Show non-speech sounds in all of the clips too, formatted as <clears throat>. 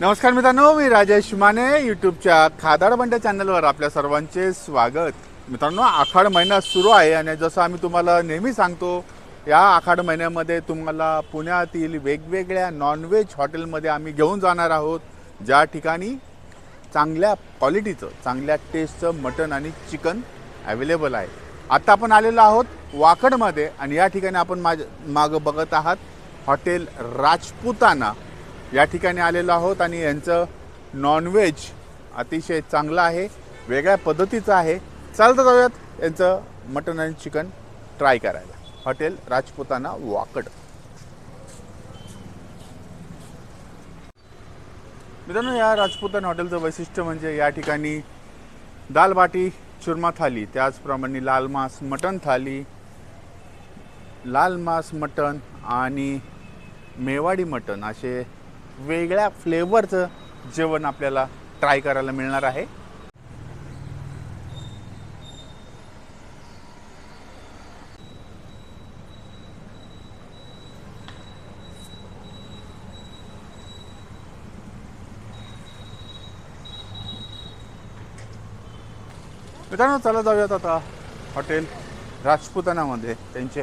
नमस्कार मित्रांनो मी राजेश माने यूट्यूबच्या खादाड बंड्या चॅनलवर आपल्या सर्वांचे स्वागत. मित्रांनो आखाड महिना सुरू आहे आणि जसं आम्ही तुम्हाला नेहमी सांगतो या आखाड महिन्यामध्ये तुम्हाला पुण्यातील वेगवेगळ्या नॉनव्हेज हॉटेलमध्ये आम्ही घेऊन जाणार आहोत. ज्या ठिकाणी चांगल्या क्वालिटीचं चांगल्या टेस्टचं मटण आणि चिकन अवेलेबल आहे. आत्ता आपण आलेलो आहोत वाकडमध्ये आणि या ठिकाणी आपण माझ मागं बघत आहात हॉटेल राजपुताना. या ठिकाणी आलेलो आहोत आणि यांचं नॉनव्हेज अतिशय चांगलं आहे वेगळ्या पद्धतीचं आहे. चालतं जाऊयात यांचं मटन आणि चिकन ट्राय करायला. हॉटेल राजपुताना वाकड. मित्रांनो या राजपुतान हॉटेलचं वैशिष्ट्य म्हणजे या ठिकाणी दाल बाटी चुरमा थाली त्याचप्रमाणे लाल मांस मटण थाली लाल मांस मटण आणि मेवाडी मटण असे वेगळ्या फ्लेवरचं जेवण आपल्याला ट्राय करायला मिळणार आहे. मित्रांनो चला जाऊयात आता हॉटेल राजपुतानामध्ये. त्यांचे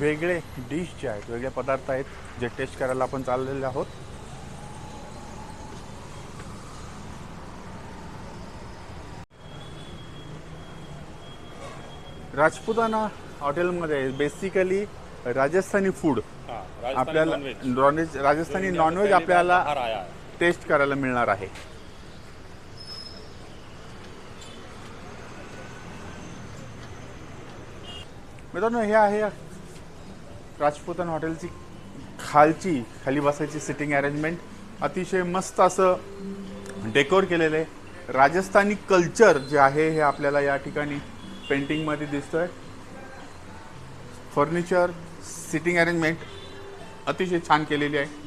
वेगळे डिश जे आहेत वेगळे पदार्थ आहेत जे टेस्ट करायला आपण चाललेले आहोत. राजपुताना हॉटेलमध्ये बेसिकली राजस्थानी फूड आपल्याला non veg Rajasthani non veg आपल्याला टेस्ट करायला मिळणार आहे. मित्रांनो हे आहे राजपुतन हॉटेलची खालची खाली बसायची सिटिंग अरेंजमेंट अतिशय मस्त असं डेकोर केलेलं आहे. राजस्थानी कल्चर जे आहे हे आपल्याला या ठिकाणी पेंटिंगमध्ये दिसतंय. फर्निचर सिटिंग अरेंजमेंट अतिशय छान केलेली आहे.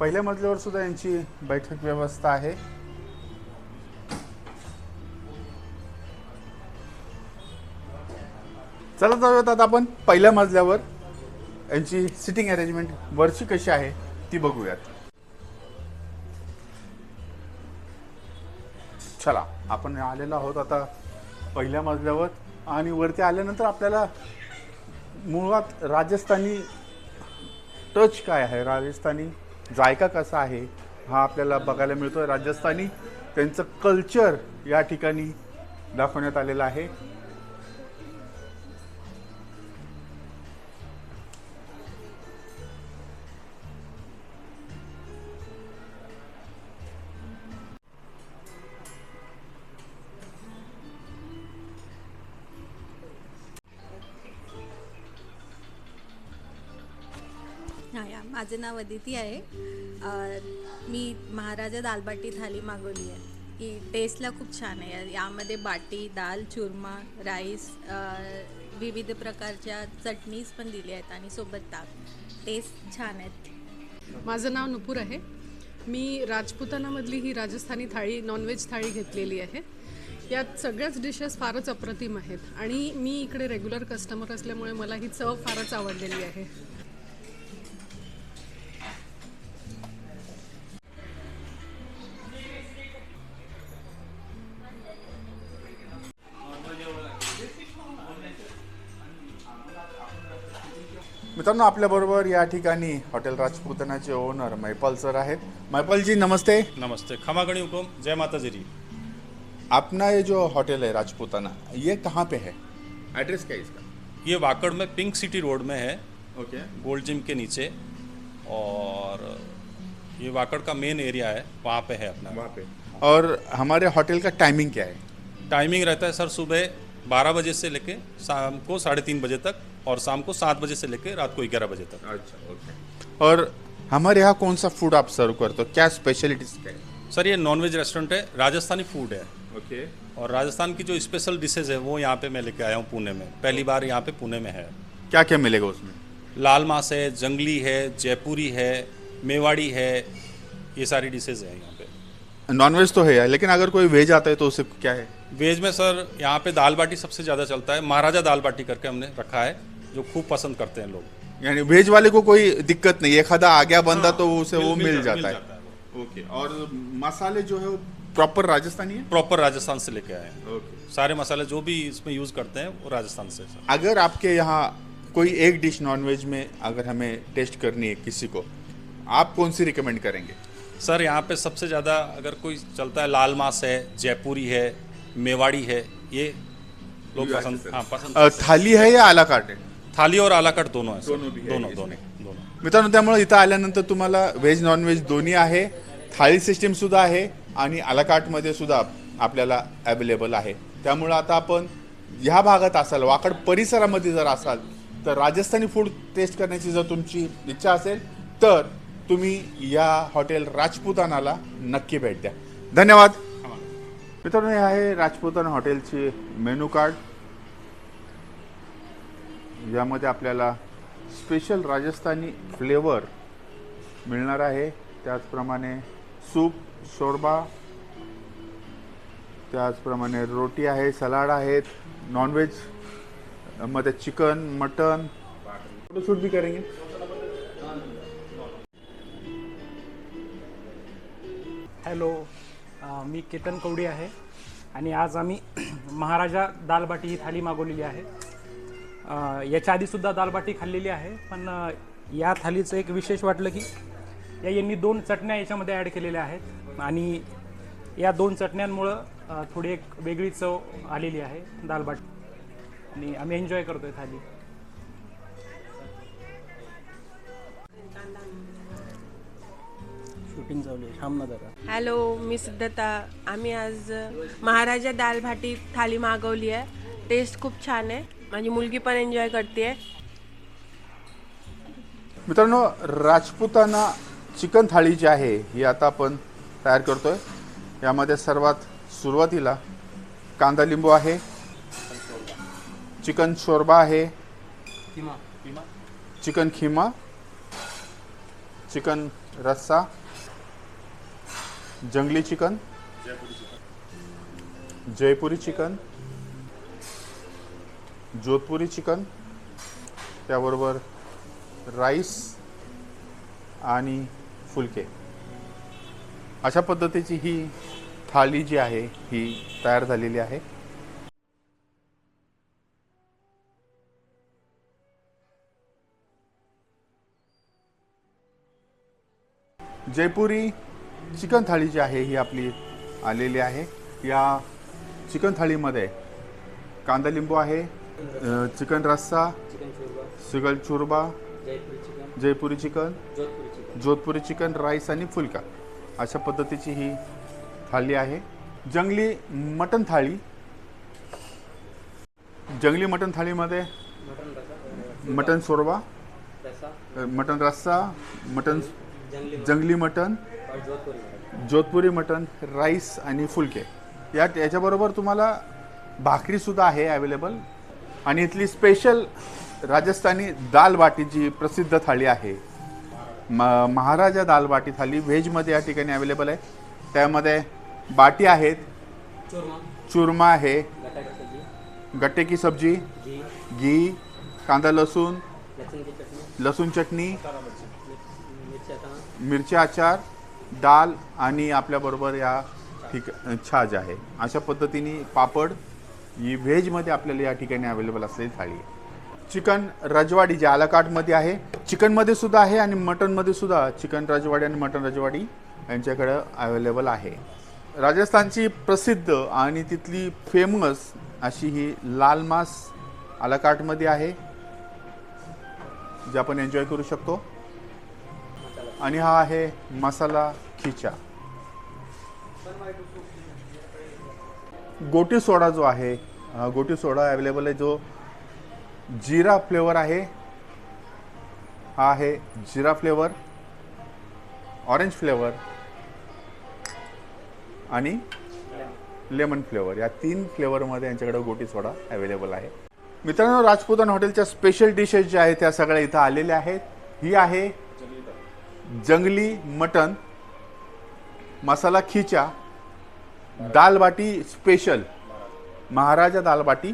पहिल्या मजल्यावर सुद्धा यांची बैठक व्यवस्था आहे. चला जाऊयात आता आपण पहिल्या मजल्यावर. यांची सिटिंग अरेंजमेंट वरची कशी आहे ती बघूयात. चला आपण आलेलो आहोत आता पहिल्या मजल्यावर आणि वरती आल्यानंतर आपल्याला मुळात राजस्थानी टच काय आहे? राजस्थानी जायका कसा आहे हा आपल्याला बघायला मिळतो राजस्थानी त्यांचं कल्चर या ठिकाणी दाखवण्यात आलेलं आहे. हा माझं नाव अदिती आहे. मी महाराजा दालबाटी थाली मागवली आहे. ही टेस्टला खूप छान आहे. यामध्ये बाटी दाल चुरमा राईस विविध प्रकारच्या चटणीज पण दिल्या आहेत आणि सोबत ताक. टेस्ट छान आहेत. माझं नाव नुपूर आहे. मी राजपुतानामधली ही राजस्थानी थाळी नॉनव्हेज थाळी घेतलेली आहे. यात सगळ्याच डिशेस फारच अप्रतिम आहेत. आणि मी इकडे रेग्युलर कस्टमर असल्यामुळे मला ही चव फारच आवडलेली आहे. मित्रांनो आपल्याबरोबर या ठिकाणी हॉटेल राजपुतनाचे ओनर मैपाल सर आहेत. मैपाल जी नमस्ते. नमस्ते. खमा गणी हुकुम. जय माता जी अपना ये जो होटल है राजपुताना ये कहाँ पे है? एड्रेस क्या है इसका? ये वाकड़ में पिंक सिटी रोड में है। ओके गोल्ड जिम के नीचे। और ये वाकड़ का मेन एरिया है। वहाँ पे है अपना। वहाँ पे। और हमारे होटल का टाइमिंग क्या है? टाइमिंग रहता है सर सुबह बारह बजे से लेके शाम को साढ़े तीन बजे तक। और शाम को सात बजे से लेकर रात को ग्यारह बजे तक। अच्छा ओके और हमारे यहाँ कौन सा फ़ूड आप सर्व करते हो? क्या स्पेशलिटीज क्या है? सर ये नॉनवेज रेस्टोरेंट है राजस्थानी फ़ूड है। ओके और राजस्थान की जो स्पेशल डिशेज है वो यहाँ पे मैं लेके आया हूँ पुणे में। पहली बार यहाँ पे पुणे में है। क्या क्या मिलेगा उसमें? लाल मांस है जंगली है जयपुरी है मेवाड़ी है ये सारी डिशेज है यहाँ पे। नॉनवेज तो है यार लेकिन अगर कोई वेज आता है तो उसे क्या है? वेज में सर यहाँ पे दाल बाटी सबसे ज़्यादा चलता है। महाराजा दाल बाटी करके हमने रखा है। जो खूब पसंद करते हैं लोग। यानी वेज वाले को कोई दिक्कत नहीं एखादा आ गया बंदा तो उसे वो मिल- मिल मिल जाता है। जाता है ओके और मसाले जो है वो प्रॉपर राजस्थानी है? प्रॉपर राजस्थान से लेके आए हैं। ओके। सारे मसाले जो भी इसमें यूज़ करते हैं वो राजस्थान से अगर आपके यहाँ कोई एक डिश नॉनवेज में अगर हमें टेस्ट करनी है किसी को आप कौन सी रिकमेंड करेंगे? सर यहाँ पे सबसे ज़्यादा अगर कोई चलता है लाल मांस है जयपुरी है मेवाड़ी है ये लोग पसंद हाँ पसंद थाली है या आला कार्ट आहे थाली और आलाकट दोनों है सर। दोनों भी है दोनों इसमें। दोनों दोनों. मित्रांनो त्यामुळे इथं आल्यानंतर तुम्हाला व्हेज नॉनव्हेज दोन्ही आहे. थाळी सिस्टीम सुद्धा आहे आणि आलाकाटमध्ये सुद्धा आपल्याला अवेलेबल आहे. त्यामुळं आता आपण ह्या भागात असाल वाकड परिसरामध्ये जर असाल तर राजस्थानी फूड टेस्ट करण्याची जर तुमची इच्छा असेल तर तुम्ही या हॉटेल राजपुतानाला नक्की भेट द्या. धन्यवाद. मित्रांनो हे आहे राजपुताना हॉटेलची मेनू कार्ड यामध्ये आपल्याला स्पेशल राजस्थानी फ्लेवर मिळणार आहे. त्याचप्रमाणे सूप शोरबा त्याचप्रमाणे रोटी आहे सलाड आहेत नॉनव्हेजमध्ये चिकन मटन फोटोशूट भी करेंगे. हॅलो मी केतन कवडी आहे. आणि आज आम्ही <clears throat> महाराजा दालबाटी ही थाली मागवलेली आहे. याच्या आधीसुद्धा दालबाटी खाल्लेली आहे पण या थालीचं एक विशेष वाटलं की या यांनी दोन चटण्या याच्यामध्ये ॲड केलेल्या आहेत आणि या दोन चटण्यांमुळं थोडी एक वेगळी चव आलेली आहे दालबाटी. आणि आम्ही एन्जॉय करतोय थाली. हॅलो मी सिद्धता. आम्ही आज महाराजा दाल भाटी थाली मागवली आहे. टेस्ट खूप छान आहे. माझी मुलगी पण एन्जॉय करते. मित्रांनो राजपुताना चिकन थाळी जी आहे ही आता आपण तयार करतोय. यामध्ये सर्वात सुरुवातीला कांदा लिंबू आहे चिकन शोरबा आहे चिकन खिमा चिकन रस्सा जंगली chicken Jaipuri chicken Jodhpuri chicken त्याबरोबर राईस आणि फुलके. अशा पद्धतीची ही थाळी जी आहे ही तयार झालेली आहे. जयपुरी चिकन थाळी जी आहे ही आपली आलेली आहे. या चिकन थाळीमध्ये कांदा लिंबू आहे चिकन रस्सा chicken चुरबा. Jaipuri chicken. Jodhpuri chicken. Rice आणि फुलका. अशा पद्धतीची ही थाळी आहे. जंगली मटन थाळी. जंगली मटन थाळीमध्ये मटन शोरबा मटन रस्सा. मटन जंगली मटन. जोधपुरी मटन. राईस आणि फुलके. या याच्याबरोबर तुम्हाला भाकरीसुद्धा आहे अवेलेबल आणि इथली स्पेशल राजस्थानी दाल बाटी जी प्रसिद्ध थाळी आहे. म महाराजा दाल बाटी थाली व्हेजमध्ये या ठिकाणी अवेलेबल आहे. त्यामध्ये बाटी आहेत. चुरमा. आहे. गट्टे की सब्जी. घी. कांदा लसूण लसूण चटणी मिरची अचार डाल आणि आपल्याबरोबर या ठिक छाज आहे. अशा पद्धतीने पापड ही व्हेजमध्ये आपल्याला या ठिकाणी अवेलेबल असलेली थाळी आहे. चिकन रजवाडी जे आलाकाटमध्ये आहे चिकनमध्ये सुद्धा आहे आणि मटनमध्ये सुद्धा चिकन रजवाडी आणि मटन रजवाडी यांच्याकडं अवेलेबल आहे. राजस्थानची प्रसिद्ध आणि तिथली फेमस अशी ही लाल मास आलाकाटमध्ये आहे जे आपण एन्जॉय करू शकतो. आणि हा आहे मसाला खिचा. गोटी सोडा जो आहे गोटी सोडा अवेलेबल आहे जो जिरा फ्लेवर आहे. हा आहे जिरा फ्लेवर ऑरेंज फ्लेवर आणि लेमन फ्लेवर या तीन फ्लेवरमध्ये यांच्याकडे गोटी सोडा अवेलेबल आहे. मित्रांनो राजपुतान हॉटेलच्या स्पेशल डिशेस ज्या आहेत त्या सगळ्या इथं आलेल्या आहेत. ही आहे जंगली मटन मसाला खिचा दाल बाटी स्पेशल महाराजा दालबाटी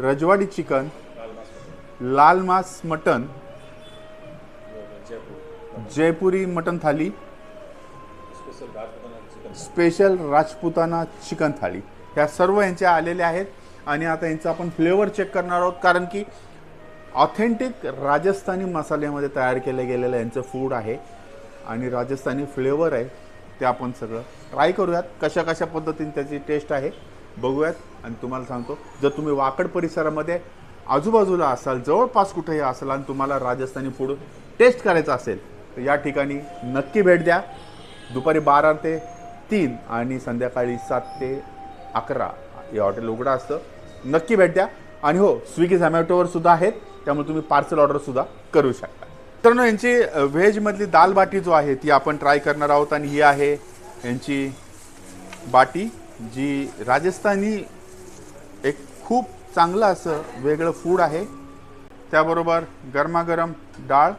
रजवाडी चिकन लाल मास मटन जयपुरी मटन थाली स्पेशल राजपुताना चिकन थाळी ह्या सर्व यांच्या आलेल्या आहेत आणि आता यांचा आपण फ्लेवर चेक करणार आहोत कारण की ऑथेंटिक राजस्थानी मसाल्यामध्ये तयार केलं गेलेलं यांचं फूड आहे आणि राजस्थानी फ्लेवर आहे. ते आपण सगळं ट्राय करूयात. कशा कशा पद्धतीने त्याची टेस्ट आहे बघूयात. आणि तुम्हाला सांगतो जर तुम्ही वाकड परिसरामध्ये आजूबाजूला असाल जवळपास कुठेही असाल आणि तुम्हाला राजस्थानी फूड टेस्ट करायचं असेल तर या ठिकाणी नक्की भेट द्या. दुपारी बारा ते तीन आणि संध्याकाळी सात ते अकरा हे हॉटेल उघडं असतं. नक्की भेट द्या. आणि हो स्विगी झॅमॅटोवर सुद्धा आहेत. त्यामुळे तुम्ही पार्सल ऑर्डर सुद्धा करू शकता. मित्रांनो यांची व्हेजमधली दाल बाटी जो आहे ती आपण ट्राय करणार आहोत आणि ही आहे यांची बाटी जी राजस्थानी एक खूप चांगलं असं वेगळं फूड आहे. त्याबरोबर गरमागरम डाळ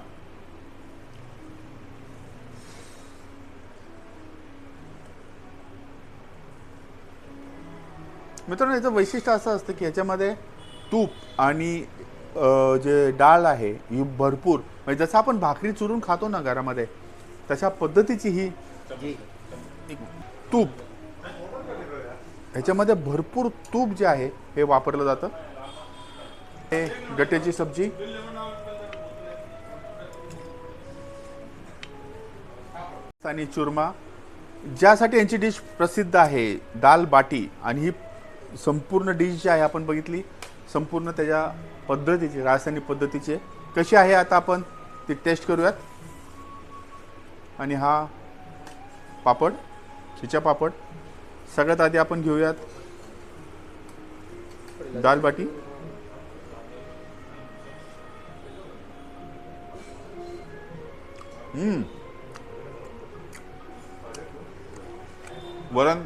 मित्रांनो याचं वैशिष्ट्य असं असतं की याच्यामध्ये तूप आणि जे डाळ आहे ही भरपूर म्हणजे जसं आपण भाकरी चुरून खातो ना घरामध्ये तशा पद्धतीची ही तूप. ह्याच्यामध्ये भरपूर तूप जे आहे हे वापरलं जातं. हे गट्याची सब्जी. आणि चुरमा ज्यासाठी यांची डिश प्रसिद्ध आहे दाल बाटी. आणि ही संपूर्ण डिश जी आहे आपण बघितली संपूर्ण त्याच्या पद्धतीची रासायनिक पद्धतीची कशी आहे आता आपण? ती टेस्ट करूयात. आणि हा पापड खिचा पापड. सगळ्यात आधी आपण घेऊयात दाल बाटी. हम्म. वरण.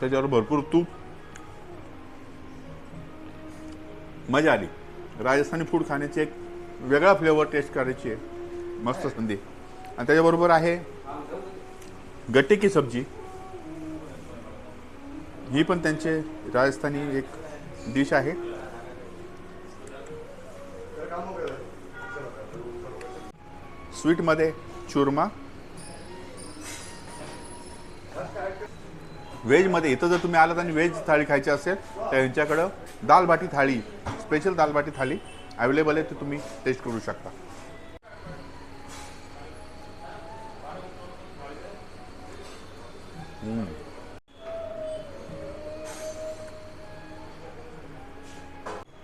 त्याच्यावर भरपूर तूप. मजा आली. राजस्थानी फूड खाण्याची एक वेगळा फ्लेवर टेस्ट करायची आहे. मस्त संधी. आणि त्याच्याबरोबर आहे गट्टे की सब्जी. ही पण त्यांचे राजस्थानी एक डिश आहे. स्वीटमध्ये चुरमा. व्हेजमध्ये इथं जर तुम्ही आलात आणि व्हेज थाळी खायची असेल तर यांच्याकडं दाल बाटी थाळी स्पेशल दाल बाटी थाळी. अवेलेबल आहे ते तुम्ही टेस्ट करू शकता.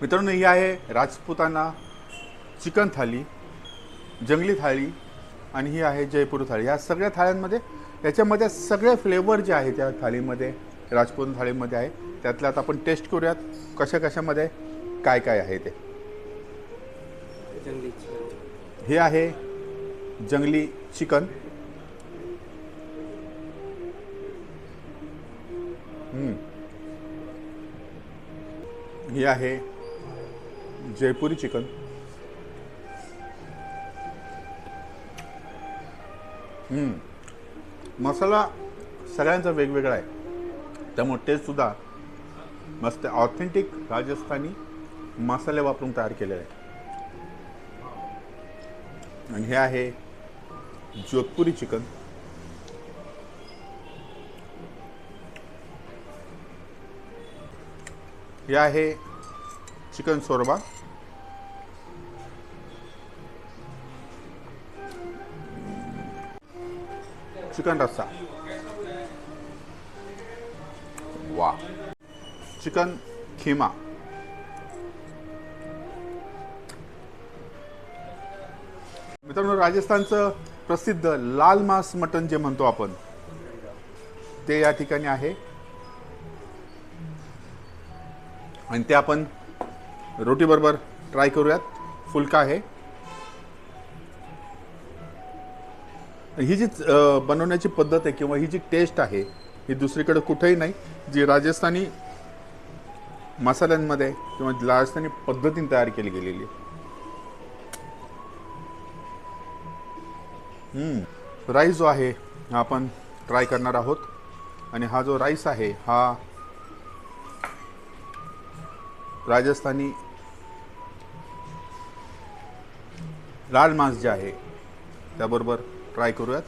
मित्रांनो ही आहे राजपुताना चिकन थाली जंगली थाळी आणि ही आहे जयपूर थाळी. ह्या सगळ्या थाळ्यांमध्ये याच्यामध्ये सगळे फ्लेवर जे आहे त्या थाळीमध्ये राजपूत थाळीमध्ये आहे. त्यातल्यात आपण टेस्ट करूयात कशा कशामध्ये काय काय आहे ते. हे आहे जंगली चिकन. हे आहे जयपुरी चिकन. हम्म. मसाला सगळ्यांचा वेगवेगळा आहे. त्यामुळे टेस्टसुद्धा मस्त ऑथेंटिक राजस्थानी मसाले वापरून तयार केलेले आहे. आणि हे आहे जोधपुरी चिकन. हे आहे चिकन सोरबा. चिकन रस्सा. वा चिकन खिमा. मित्रांनो राजस्थानचं प्रसिद्ध लाल मांस मटण जे म्हणतो आपण ते या ठिकाणी आहे. आणि ते आपण रोटीबरोबर ट्राय करूयात. फुलका आहे. ही जी बनवण्याची पद्धत आहे किंवा ही जी टेस्ट आहे ही दुसरीकडे कुठेही नाही. जी राजस्थानी मसाल्यांमध्ये किंवा राजस्थानी पद्धतीने तयार केली गेलेली आहे. राईस जो आहे हा आपण ट्राय करणार आहोत. आणि हा जो राईस आहे हा राजस्थानी लाल मांस जे आहे त्याबरोबर ट्राय करूयात.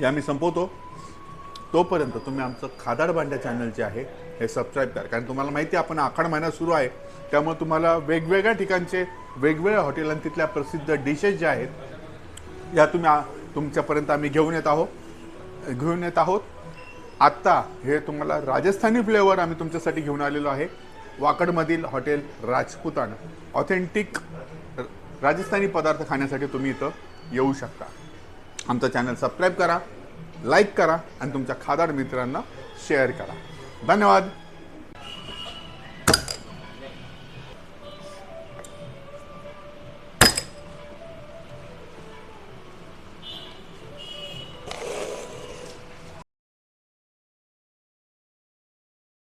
या आम्ही संपवतो. तोपर्यंत तुम्ही आमचं खादाड भांड्या चॅनल जे आहे हे सबस्क्राईब करा. कारण तुम्हाला माहिती आहे आपण आखाड महिना सुरू आहे. त्यामुळे तुम्हाला वेगवेगळ्या ठिकाणचे वेगवेगळ्या हॉटेल आणि तिथल्या प्रसिद्ध डिशेस ज्या आहेत या तुम्ही तुमच्यापर्यंत आम्ही घेऊन येत आहोत. घेऊन येत आहोत. आत्ता हे तुम्हाला राजस्थानी फ्लेवर आम्ही तुमच्यासाठी घेऊन आलेलो आहे. वाकडमधील हॉटेल राजपुतान. ऑथेंटिक राजस्थानी पदार्थ खाण्यासाठी तुम्ही इथं येऊ शकता. आमचं चॅनल सबस्क्राईब करा. लाईक करा आणि तुमच्या खादार मित्रांना शेअर करा. धन्यवाद.